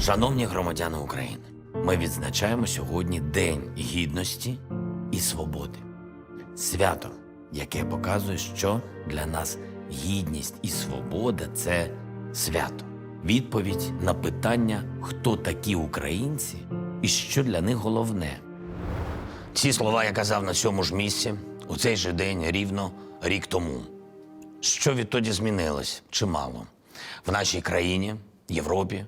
Шановні громадяни України, ми відзначаємо сьогодні День гідності і свободи. Свято, яке показує, що для нас гідність і свобода це свято. Відповідь на питання, хто такі українці і що для них головне. Ці слова я казав на цьому ж місці у цей же день рівно рік тому. Що відтоді змінилось? Чимало в нашій країні, Європі,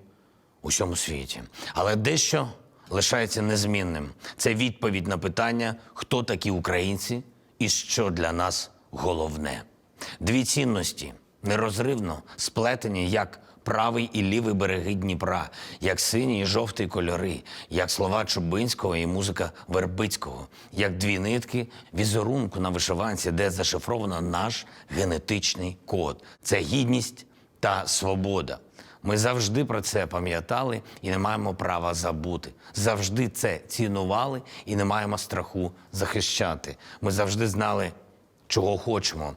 усьому світі. Але дещо лишається незмінним. Це відповідь на питання, хто такі українці і що для нас головне. Дві цінності нерозривно сплетені як правий і лівий береги Дніпра, як синій і жовтий кольори, як слова Чубинського і музика Вербицького, як дві нитки візерунку на вишиванці, де зашифровано наш генетичний код. Це гідність та свобода. Ми завжди про це пам'ятали і не маємо права забути. Завжди це цінували і не маємо страху захищати. Ми завжди знали, чого хочемо.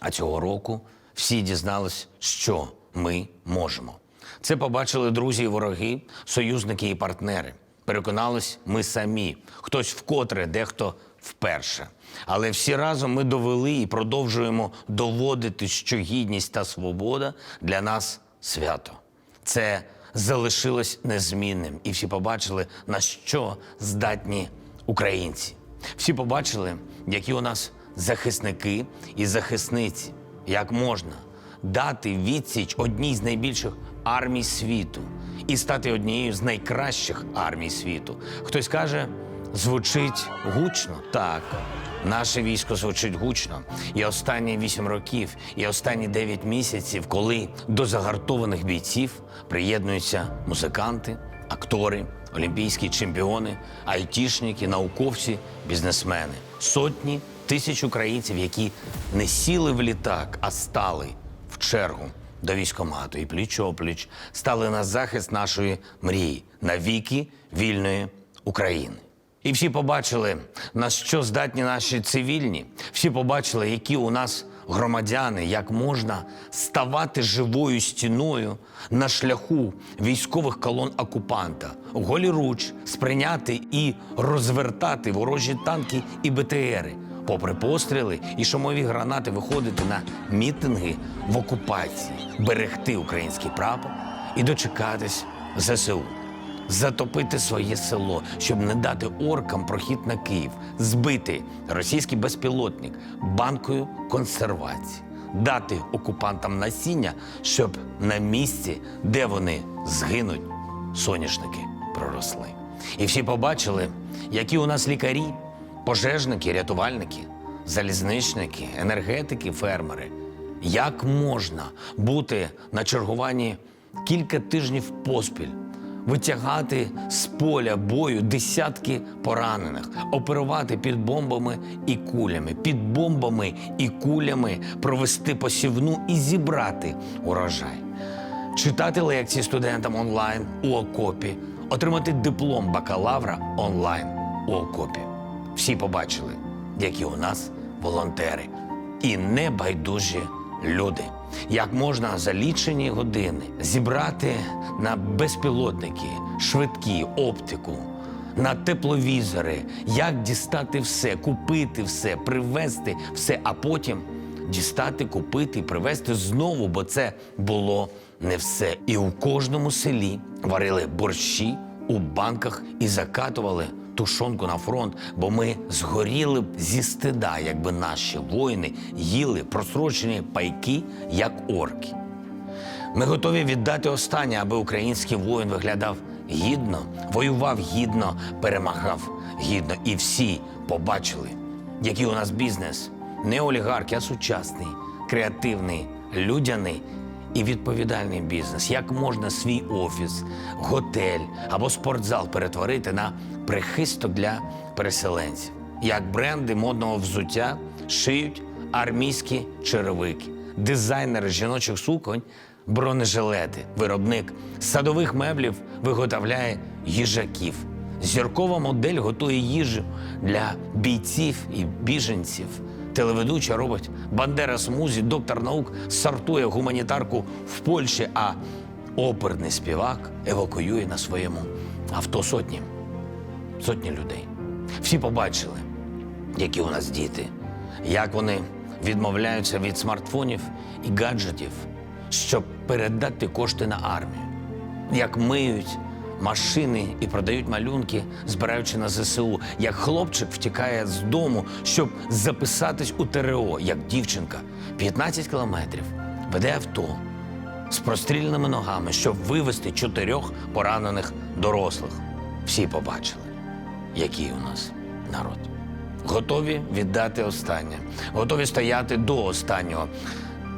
А цього року всі дізнались, що ми можемо. Це побачили друзі і вороги, союзники і партнери. Переконались ми самі, хтось вкотре, дехто вперше. Але всі разом ми довели і продовжуємо доводити, що гідність та свобода для нас свято. Це залишилось незмінним, і всі побачили, на що здатні українці. Всі побачили, які у нас захисники і захисниці, як можна дати відсіч одній з найбільших армій світу і стати однією з найкращих армій світу. Хтось каже, звучить гучно. Так, наше військо звучить гучно. І останні вісім років, і останні дев'ять місяців, коли до загартованих бійців приєднуються музиканти, актори, олімпійські чемпіони, айтішники, науковці, бізнесмени, сотні тисяч українців, які не сіли в літак, а стали в чергу до військомату і пліч-опліч стали на захист нашої мрії навіки вільної України. І всі побачили, на що здатні наші цивільні. Всі побачили, які у нас громадяни, як можна ставати живою стіною на шляху військових колон окупанта, голіруч сприйняти і розвертати ворожі танки і БТРи, попри постріли і шумові гранати, виходити на мітинги в окупації, берегти український прапор і дочекатись ЗСУ затопити своє село, щоб не дати оркам прохід на Київ, збити російський безпілотник банкою консервації, дати окупантам насіння, щоб на місці, де вони згинуть, соняшники проросли. І всі побачили, які у нас лікарі, пожежники, рятувальники, залізничники, енергетики, фермери. Як можна бути на чергуванні кілька тижнів поспіль? Витягати з поля бою десятки поранених, оперувати під бомбами і кулями, під бомбами і кулями провести посівну і зібрати урожай, читати лекції студентам онлайн у окопі, отримати диплом бакалавра онлайн у окопі. Всі побачили, які у нас волонтери і небайдужі люди. Як можна за лічені години зібрати на безпілотники, швидкі, оптику, на тепловізори, як дістати все, купити все, привезти все, а потім дістати, купити і привезти знову, бо це було не все. І у кожному селі варили борщі у банках і закатували тушонку на фронт, бо ми згоріли б зі стида, якби наші воїни їли просрочені пайки, як орки. Ми готові віддати останнє, аби український воїн виглядав гідно, воював гідно, перемагав гідно. І всі побачили, який у нас бізнес не олігархи, а сучасний, креативний, людяний і відповідальний бізнес. Як можна свій офіс, готель або спортзал перетворити на прихисток для переселенців? Як бренди модного взуття шиють армійські черевики, дизайнери жіночих суконь, бронежилети, виробник садових меблів виготовляє їжаків. Зіркова модель готує їжу для бійців і біженців. Телеведуча робить Бандера Смузі, доктор наук сортує гуманітарку в Польщі, а оперний співак евакуює на своєму авто сотні, сотні людей. Всі побачили, які у нас діти, як вони відмовляються від смартфонів і гаджетів, щоб передати кошти на армію, як миють машини і продають малюнки, збираючи на ЗСУ, як хлопчик втікає з дому, щоб записатись у ТРО, як дівчинка 15 кілометрів веде авто з прострільними ногами, щоб вивезти чотирьох поранених дорослих. Всі побачили, який у нас народ. Готові віддати останнє, готові стояти до останнього.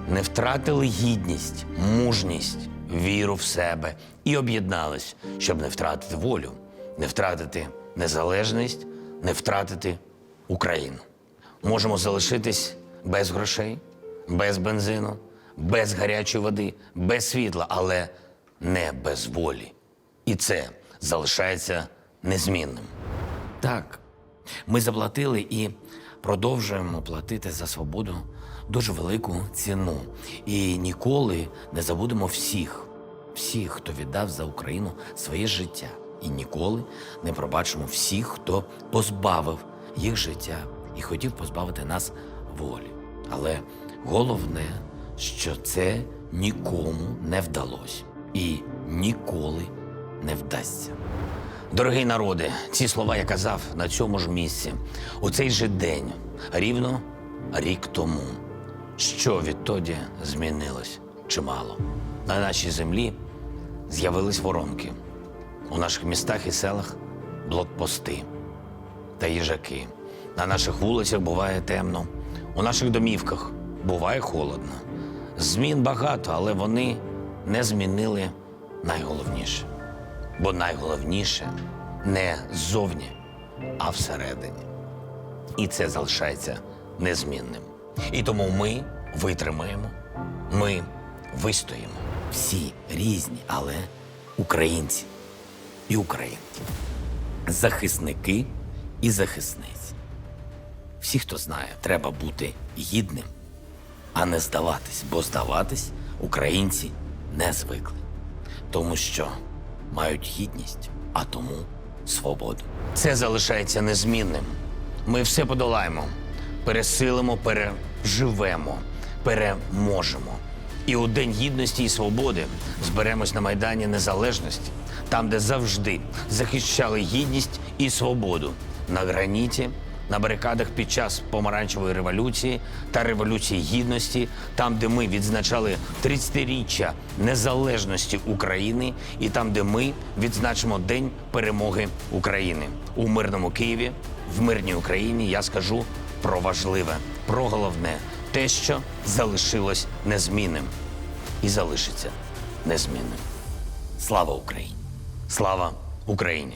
Не втратили гідність, мужність, віру в себе і об'єднались, щоб не втратити волю, не втратити незалежність, не втратити Україну. Можемо залишитись без грошей, без бензину, без гарячої води, без світла, але не без волі. І це залишається незмінним. Так, ми заплатили і продовжуємо платити за свободу дуже велику ціну. І ніколи не забудемо всіх, всіх, хто віддав за Україну своє життя. І ніколи не пробачимо всіх, хто позбавив їх життя і хотів позбавити нас волі. Але головне, що це нікому не вдалося і ніколи не вдасться. Дорогий народи, ці слова я казав на цьому ж місці, у цей же день, рівно рік тому. Що відтоді змінилось? Чимало. На нашій землі з'явились воронки. У наших містах і селах блокпости та їжаки. На наших вулицях буває темно, у наших домівках буває холодно. Змін багато, але вони не змінили найголовніше. Бо найголовніше не ззовні, а всередині. І це залишається незмінним. І тому ми витримаємо, ми вистоїмо. Всі різні, але українці і українки, захисники і захисниці. Всі, хто знає, треба бути гідним, а не здаватись, бо здаватись українці не звикли, тому що мають гідність, а тому свободу. Це залишається незмінним. Ми все подолаємо, пересилимо, переживемо, переможемо. І у День гідності і свободи зберемось на Майдані Незалежності, там, де завжди захищали гідність і свободу на граніті, на барикадах під час помаранчевої революції та революції гідності, там, де ми відзначали 30-річчя незалежності України, і там, де ми відзначимо День перемоги України у мирному Києві, в мирній Україні. Я скажу про важливе, про головне, те, що залишилось незмінним і залишиться незмінним. Слава Україні! Слава Україні!